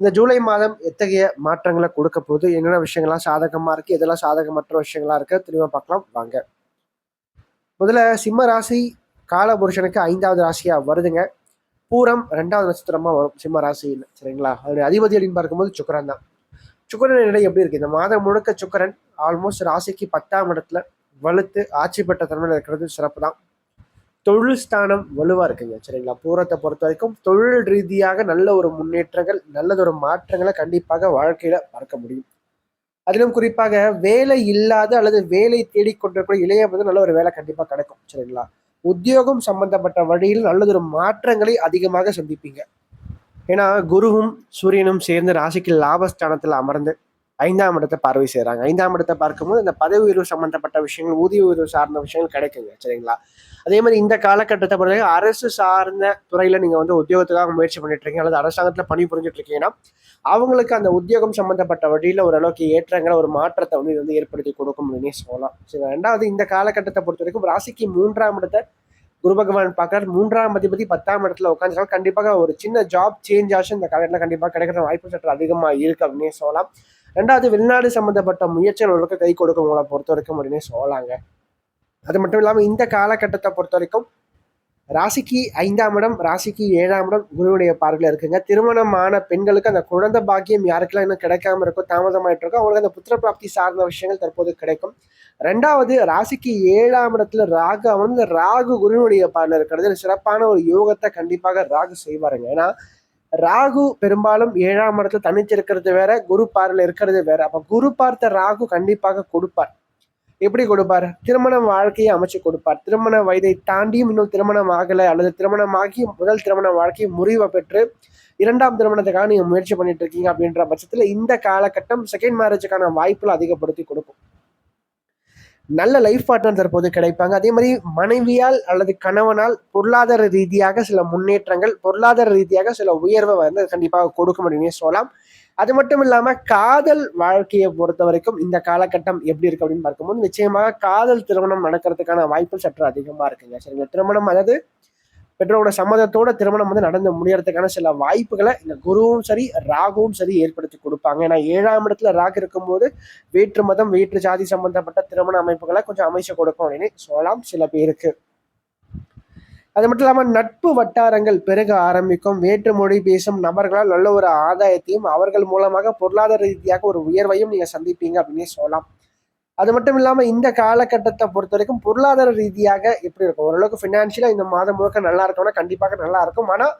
இந்த ஜூலை மாதம் எத்தகைய மாற்றங்களை கொடுக்க போகுது? என்னென்ன விஷயங்கள்லாம் சாதகமாக இருக்குது எதெல்லாம் சாதகமற்ற விஷயங்களா இருக்குது தெளிவாக பார்க்கலாம். வாங்க. முதல்ல சிம்ம ராசி காலபுருஷனுக்கு ஐந்தாவது ராசியாக வருதுங்க. பூரம் ரெண்டாவது நட்சத்திரமாக வரும் சிம்ம ராசியில் சரிங்களா? அதனுடைய அதிபதி அப்படின்னு பார்க்கும்போது சுக்கரன் தான். சுக்கரன் நிலை எப்படி இருக்குது இந்த மாதம் முழுக்க சுக்கரன் ஆல்மோஸ்ட் ராசிக்கு பத்தாம் இடத்துல வலுத்து ஆட்சி பெற்ற தன்மையில் இருக்கிறது சிறப்பு தான் தொழில் ஸ்தானம் வலுவாக இருக்குங்க சரிங்களா? பூரத்தை பொறுத்த வரைக்கும் தொழில் ரீதியாக நல்ல ஒரு முன்னேற்றங்கள் நல்லதொரு மாற்றங்களை கண்டிப்பாக வாழ்க்கையில் பார்க்க முடியும். அதிலும் குறிப்பாக வேலை இல்லாத அல்லது வேலை தேடிக்கொண்டிருக்கிற இளைய வந்து நல்ல ஒரு வேலை கண்டிப்பாக கிடைக்கும் சரிங்களா? உத்தியோகம் சம்பந்தப்பட்ட வழியில் நல்லதொரு மாற்றங்களை அதிகமாக சந்திப்பீங்க. ஏன்னா குருவும் சூரியனும் சேர்ந்து ராசிக்கு லாபஸ்தானத்தில் அமர்ந்து ஐந்தாம் இடத்தை பார்வை செய்கிறாங்க ஐந்தாம் இடத்தை பார்க்கும்போது அந்த பதவி உயர்வு சம்பந்தப்பட்ட விஷயங்கள் ஊதிய உயர்வு சார்ந்த விஷயங்கள் கிடைக்குங்க சரிங்களா? அதே மாதிரி இந்த காலகட்டத்தை பொறுத்த அரசு சார்ந்த துறையில நீங்க வந்து உத்தியோகத்துக்காக முயற்சி பண்ணிட்டு இருக்கீங்க அல்லது அரசாங்கத்துல பணி புரிஞ்சுட்டு இருக்கீங்கன்னா அவங்களுக்கு அந்த உத்தியோகம் சம்பந்தப்பட்ட வழியில ஓரளவுக்கு ஏற்றங்களை ஒரு மாற்றத்தை வந்து இது வந்து ஏற்படுத்தி கொடுக்கும் அப்படின்னு சொல்லலாம் சரி ரெண்டாவது இந்த காலகட்டத்தை பொறுத்த வரைக்கும் ராசிக்கு மூன்றாம் இடத்தை குரு பகவான் பார்க்கறார். மூன்றாம் அதிபதி பத்தாம் இடத்துல உட்காந்துருக்காங்க கண்டிப்பாக ஒரு சின்ன ஜாப் சேஞ்ச் ஆச்சு இந்த காலகட்டத்தில் கண்டிப்பாக கிடைக்கிற வாய்ப்பு சற்று அதிகமாக இருக்கு அப்படின்னே சொல்லலாம். ரெண்டாவது வெளிநாடு சம்பந்தப்பட்ட முயற்சிகளுக்கு கை கொடுக்கவங்களை பொறுத்த வரைக்கும் அப்படின்னே சொல்லலாங்க. அது மட்டும் இல்லாமல் இந்த காலகட்டத்தை பொறுத்த வரைக்கும் ராசிக்கு ஐந்தாம் இடம் ராசிக்கு ஏழாம் இடம் குருவுடைய பார்வையில் இருக்குங்க. திருமணமான பெண்களுக்கு அந்த குழந்தை பாக்கியம் யாருக்கெல்லாம் இன்னும் கிடைக்காம இருக்கோ தாமதமாயிட்டு இருக்கோ அவங்களுக்கு அந்த புத்திர பிராப்தி சார்ந்த விஷயங்கள் தற்போது கிடைக்கும். ரெண்டாவது ராசிக்கு ஏழாம் இடத்துல ராகு அவன் ராகு குருவினுடைய பார்வையில் இருக்கிறது. சிறப்பான ஒரு யோகத்தை கண்டிப்பாக ராகு செய்வாருங்க. ஏன்னா ராகு பெரும்பாலும் ஏழாம் இடத்துல தனிச்சிருக்கிறது வேற குரு பார்வையில் இருக்கிறது வேற. அப்ப குரு பார்த்த ராகு கண்டிப்பாக கொடுப்பார். எப்படி கொடுப்பார்? திருமண வாழ்க்கையை அமைச்சு கொடுப்பார். திருமண வயதை தாண்டியும் இன்னும் திருமணம் ஆகலை அல்லது திருமணமாகி முதல் திருமண வாழ்க்கையை முறிவை பெற்று இரண்டாம் திருமணத்துக்காக நீங்க முயற்சி பண்ணிட்டு இருக்கீங்க அப்படின்ற பட்சத்துல இந்த காலகட்டம் செகண்ட் மேரேஜுக்கான வாய்ப்புல அதிகப்படுத்தி கொடுக்கும். நல்ல லைஃப் பார்ட்னர் தற்போது கிடைப்பாங்க. அதே மாதிரி மனைவியால் அல்லது கணவனால் பொருளாதார ரீதியாக சில முன்னேற்றங்கள் பொருளாதார ரீதியாக சில உயர்வை வந்து கண்டிப்பாக கொடுக்க அப்படின்னு சொல்லலாம். அது மட்டும் இல்லாம காதல் வாழ்க்கையை பொறுத்த வரைக்கும் இந்த காலகட்டம் எப்படி இருக்கு அப்படின்னு பார்க்கும்போது நிச்சயமாக காதல் திருமணம் நடக்கிறதுக்கான வாய்ப்பு சற்று அதிகமா இருக்குங்க. சரிங்க திருமணம் அதாவது பெற்றோரோட சம்மதத்தோட திருமணம் வந்து நடந்து முடியறதுக்கான சில வாய்ப்புகளை இந்த குருவும் சரி ராகுவும் சரி ஏற்படுத்தி கொடுப்பாங்க. ஏன்னா ஏழாம் இடத்துல ராகு இருக்கும்போது வேற்று மதம் வேற்று ஜாதி சம்பந்தப்பட்ட திருமண அமைப்புகளை கொஞ்சம் அமைச்சு கொடுக்கும் அப்படின்னு சொல்லலாம் சில பேருக்கு. அது மட்டும் இல்லாமல் நட்பு வட்டாரங்கள் பெருக ஆரம்பிக்கும். வேற்று மொழி பேசும் நபர்களால் நல்ல ஒரு ஆதாயத்தையும் அவர்கள் மூலமாக பொருளாதார ரீதியாக ஒரு உயர்வையும் நீங்க சந்திப்பீங்க அப்படின்னே சொல்லலாம். அது மட்டும் இல்லாமல் இந்த காலகட்டத்தை பொறுத்த வரைக்கும் பொருளாதார ரீதியாக எப்படி இருக்கும்? ஓரளவுக்கு ஃபினான்ஷியலாக இந்த மாதம் முழுக்க நல்லா இருக்கும்னா கண்டிப்பாக நல்லா இருக்கும். ஆனால்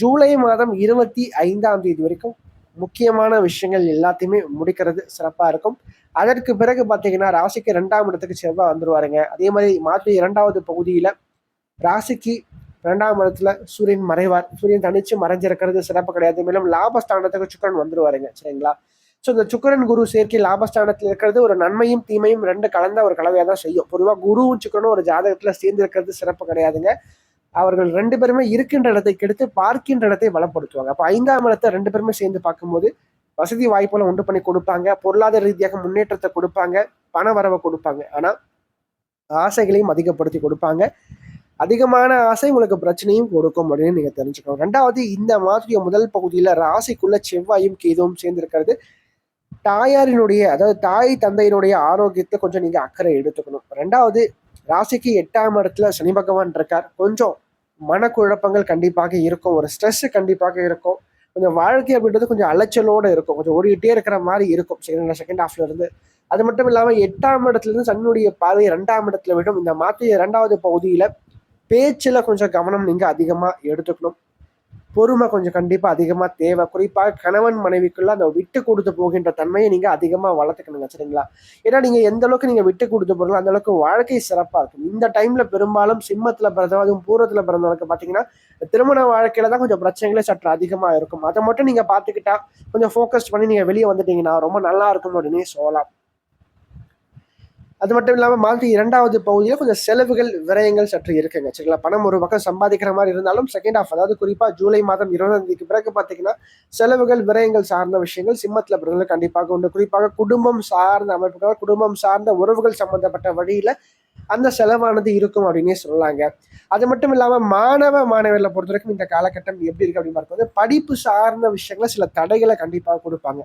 ஜூலை மாதம் இருபத்தி ஐந்தாம் தேதி வரைக்கும் முக்கியமான விஷயங்கள் எல்லாத்தையுமே முடிக்கிறது சிறப்பாக இருக்கும். அதற்கு பிறகு பார்த்தீங்கன்னா ராசிக்கு ரெண்டாம் இடத்துக்கு செவ்வாய் வந்துருவாருங்க. அதே மாதிரி மாற்றி இரண்டாவது பகுதியில் ராசிக்கு ரெண்டாம் இடத்துல சூரியன் மறைவார். சூரியன் தனிச்சு மறைஞ்சிருக்கிறது சிறப்பு கிடையாது. மேலும் லாபஸ்தானத்துக்கு சுக்கரன் வந்துருவாருங்க. சரிங்களா? ஸோ இந்த சுக்கரன் குரு சேர்க்கை லாபஸ்தானத்தில் இருக்கிறது ஒரு நன்மையும் தீமையும் ரெண்டு கலந்த ஒரு கலவையாக தான் செய்யும். பொதுவாக குருவும் சுக்கரனும் ஒரு ஜாதகத்தில் சேர்ந்து இருக்கிறது சிறப்பு கிடையாதுங்க. அவர்கள் ரெண்டு பேருமே இருக்கின்ற இடத்தை கெடுத்து பார்க்கின்ற இடத்தை வளப்படுத்துவாங்க. அப்போ ஐந்தாம் இடத்தை ரெண்டு பேருமே சேர்ந்து பார்க்கும்போது வசதி வாய்ப்புகளை உண்டு பண்ணி கொடுப்பாங்க. பொருளாதார ரீதியாக முன்னேற்றத்தை கொடுப்பாங்க. பண வரவை கொடுப்பாங்க. ஆனால் ஆசைகளையும் அதிகப்படுத்தி கொடுப்பாங்க. அதிகமான ஆசை உங்களுக்கு பிரச்சனையும் கொடுக்கும் அப்படின்னு நீங்க தெரிஞ்சுக்கணும். ரெண்டாவது இந்த மாதிரி முதல் பகுதியில் ராசிக்குள்ள செவ்வாயும் கேதுவும் சேர்ந்திருக்கிறது தாயாரினுடைய அதாவது தாய் தந்தையினுடைய ஆரோக்கியத்தை கொஞ்சம் நீங்க அக்கறை எடுத்துக்கணும். ரெண்டாவது ராசிக்கு எட்டாம் இடத்துல சனி பகவான் இருக்கார். கொஞ்சம் மனக்குழப்பங்கள் கண்டிப்பாக இருக்கும். ஒரு ஸ்ட்ரெஸ் கண்டிப்பாக இருக்கும். கொஞ்சம் வாழ்க்கை அப்படின்றது கொஞ்சம் அலைச்சலோட இருக்கும். கொஞ்சம் ஓடிக்கிட்டே இருக்கிற மாதிரி இருக்கும். செகண்ட் செகண்ட் ஹாஃப்ல இருந்து. அது மட்டும் இல்லாமல் எட்டாம் இடத்துல இருந்து சன்னுடைய பார்வை ரெண்டாம் இடத்துல விடும். இந்த மாற்றி இரண்டாவது பகுதியில பேச்சில் கொஞ்சம் கவனம் நீங்கள் அதிகமாக எடுத்துக்கணும். பொறுமை கொஞ்சம் கண்டிப்பாக அதிகமாக தேவை. குறிப்பாக கணவன் மனைவிக்குள்ள அந்த விட்டு கொடுத்து போகின்ற தன்மையை நீங்கள் அதிகமாக வளர்த்துக்கணுங்க சரிங்களா? ஏன்னா நீங்கள் எந்த அளவுக்கு நீங்கள் விட்டு கொடுத்து போகிறீங்களோ அந்த அளவுக்கு வாழ்க்கை சிறப்பாக இருக்கும். இந்த டைமில் பெரும்பாலும் சிம்மத்தில் பிறந்தவங்க அதுவும் பூரத்தில் பிறந்தவங்களுக்கு பார்த்தீங்கன்னா திருமண வாழ்க்கையில் தான் கொஞ்சம் பிரச்சனைகளே சற்று அதிகமாக இருக்கும். அதை மட்டும் நீங்கள் பார்த்துக்கிட்டா கொஞ்சம் ஃபோக்கஸ் பண்ணி நீங்கள் வெளியே வந்துட்டீங்கன்னா ரொம்ப நல்லா இருக்கும் அப்படின்னு சொல்லலாம். அது மட்டும் இல்லாமல் மாதிரி இரண்டாவது பகுதியில் கொஞ்சம் செலவுகள் விரயங்கள் சற்று இருக்குங்க. சரிங்களா? பணம் ஒரு பக்கம் சம்பாதிக்கிற மாதிரி இருந்தாலும் செகண்ட் ஆஃப் அதாவது குறிப்பாக ஜூலை மாதம் இருபதாம் தேதிக்கு பிறகு பார்த்தீங்கன்னா செலவுகள் விரயங்கள் சார்ந்த விஷயங்கள் சிம்மத்தில் பிறகு கண்டிப்பாக உண்டு. குறிப்பாக குடும்பம் சார்ந்த அமைப்புகள் குடும்பம் சார்ந்த உறவுகள் சம்பந்தப்பட்ட வழியில் அந்த செலவானது இருக்கும் அப்படின்னே சொல்லலாங்க. அது மட்டும் இல்லாமல் மாணவ மாணவர்களை பொறுத்த வரைக்கும் இந்த காலகட்டம் எப்படி இருக்கு அப்படின்னு பார்க்கும்போது படிப்பு சார்ந்த விஷயங்களை சில தடைகளை கண்டிப்பாக கொடுப்பாங்க.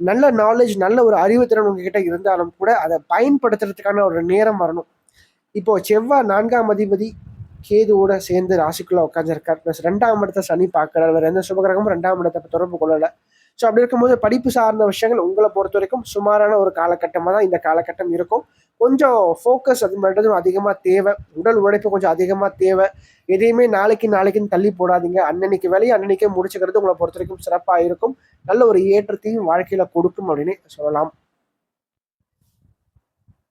நல்ல நாலேஜ் நல்ல ஒரு அறிவுத்திறன் உங்ககிட்ட இருந்தாலும் கூட அதை பயன்படுத்துறதுக்கான ஒரு நேரம் வரணும். இப்போ செவ்வாய் நான்காம் அதிபதி கேதுவோட சேர்ந்து ராசிக்குள்ள உட்காந்துருக்கார் ப்ளஸ் ரெண்டாம் இடத்த சனி பார்க்கறாரு. வேற எந்த சுபகிரகமும் ரெண்டாம் இடத்தை தொடர்பு கொள்ளலை. ஸோ அப்படி இருக்கும்போது படிப்பு சார்ந்த விஷயங்கள் உங்களை பொறுத்த வரைக்கும் சுமாரான ஒரு காலகட்டமாக தான் இந்த காலகட்டம் இருக்கும். கொஞ்சம் ஃபோக்கஸ் அது மட்டும் அதிகமாக தேவை. உடல் உழைப்பு கொஞ்சம் அதிகமாக தேவை. எதையுமே நாளைக்கு நாளைக்குன்னு தள்ளி போடாதீங்க. அன்னன்னைக்கு வேலையை அன்னன்னைக்கே முடிச்சுக்கிறது உங்களை பொறுத்த வரைக்கும் சிறப்பாக இருக்கும். நல்ல ஒரு ஏற்றத்தையும் வாழ்க்கையில் கொடுக்கும் அப்படின்னு சொல்லலாம்.